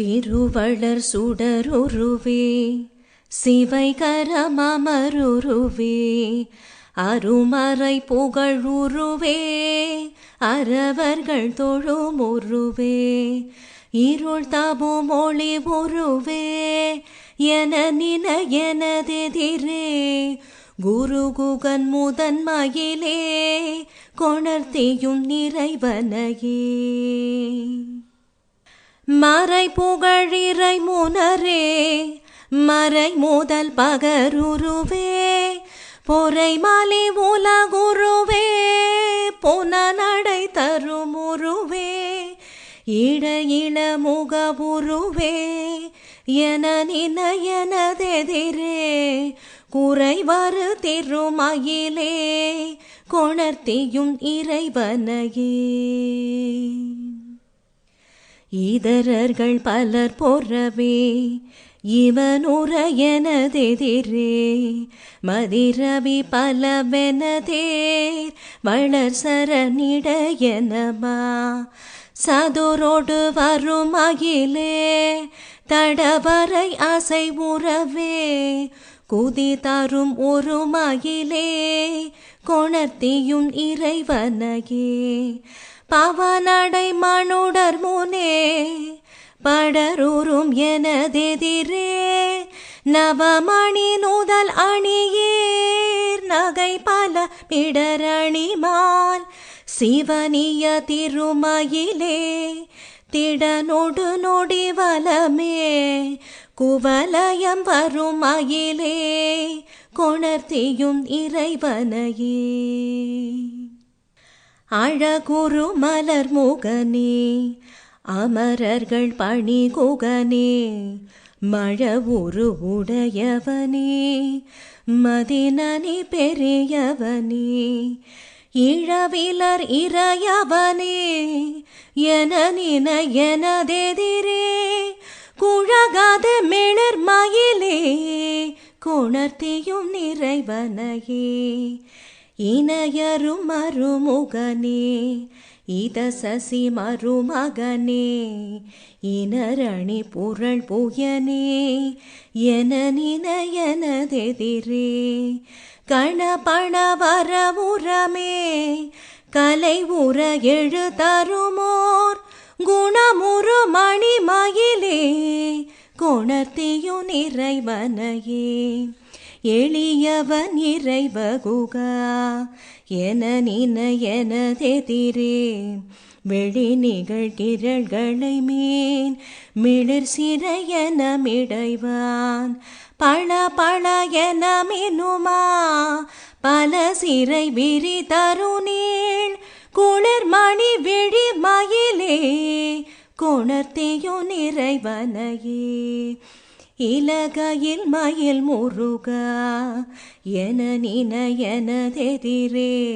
திருவளர் சுடருருவே சிவைகரமருருவே அருமறை புகழுருவே அறவர்கள் தொழுமுருவே இருள் தபும் ஒளி உருவே என நின எனதெதிரே குரு குகன் முதன் மயிலே கொணர்த்தியும் நிறைவனையே. மறை புகழிறை முனரே மறை முதல் பகருருவே பொறை மாலை உலகுருவே புனநடை தருமுருவே இட இள முகவுருவே என நின எனதெதிரே குறைவரு திருமயிலே கொணர்த்தியும் இறைவனையே. இதரர்கள் பலர் பொறவே இவனுற மதிரவி பலவெனதேர் வளர் சரணிடையனமா சதுரோடு வரும் அகிலே தடவரை அசை உறவே. குதி தரும் ஒரு மகிலே கொணர்த்தியும் இறைவனையே. பவனடை மனுடர் முனே படரூரும் எனதெதிரே நவமணி நூதல் அணியேர் நகை பல பிடரணிமால் சிவனிய திருமயிலே திடனொடு நொடி வலமே குவலயம் வரும் அயிலே கொணர்த்தியும் இறைவனையே. அழகுரு மலர் முகனே அமரர்கள் பணி குகனே மழவுரு உடையவனே மதினனி பெரியவனே இழவிலர் இறையவனே என நின எனதெதிரே குழகாத மிளர் மயிலே கொணர்த்தியும் நிறைவனையே. இணையரும் மருமுகனே இத சசி மருமகனே இனரணி புரள் புயனே என நினையனதெதிரே கணபண வரவுரமே கலை உற எழுதருமோர் குணமுறு மணிமயிலே கொணர்த்தியு நிறைவனையே. எளியவன் இறைவகுகா. என நின எனதெதிரே வெளி நிகழ்கிரள்களை மேன். மிளிர் சிறையென மிடைவான். பழ பழ என மினுமா. பல சிறை விரி தருணேள் குளிர் மணி விழி மயிலே. கொணர்த்தியோ நிறைவனையே. இலகையில் மயில் முருகா என நின எனதெதிரே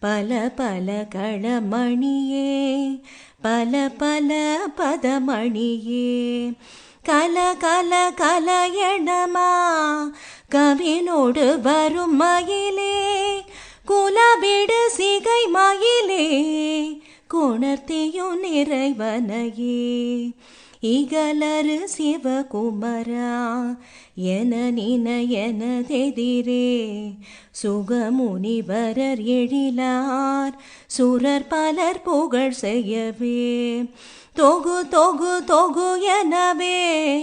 பல பல களமணியே பல பல பதமணியே. கல கல கல எனமா கவினோடு வரும் மயிலே. குலவிடு சிகை மயிலே குணர்த்தியும் நிறைவனையே. இகலரு சிவகுமரா என நினயனதெதிரே. சுகமுனிவரர் எழிலார் சுரர் பலர் புகழ் செய்யவே. தொகு தொகு தொகு எனவே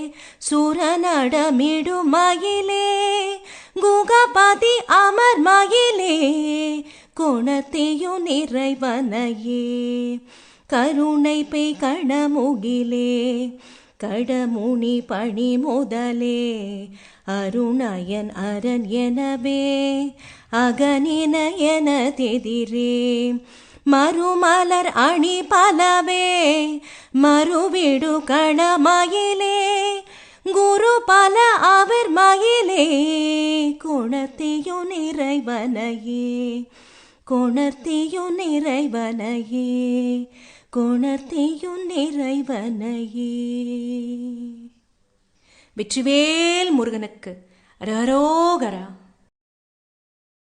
சுரநடமிடும் மயிலே. குகபதி அமர் மயிலே குணத்தையும் நிறைவனையே. கருணை பெய் கடமுகிலே கடமுனி பணி முதலே அருணயன் அரண் எனவே அகனின என தெதிரே மறுமலர் அணி பலவே மறுவிடு கணமயிலே குரு பல அவர் மயிலே குணத்தையு நிறைவனையே கொணர்த்தியு நிறைவனையே. குணத்தையும் நிறைவனையே. வெற்றிவேல் முருகனுக்கு அரரோகரா.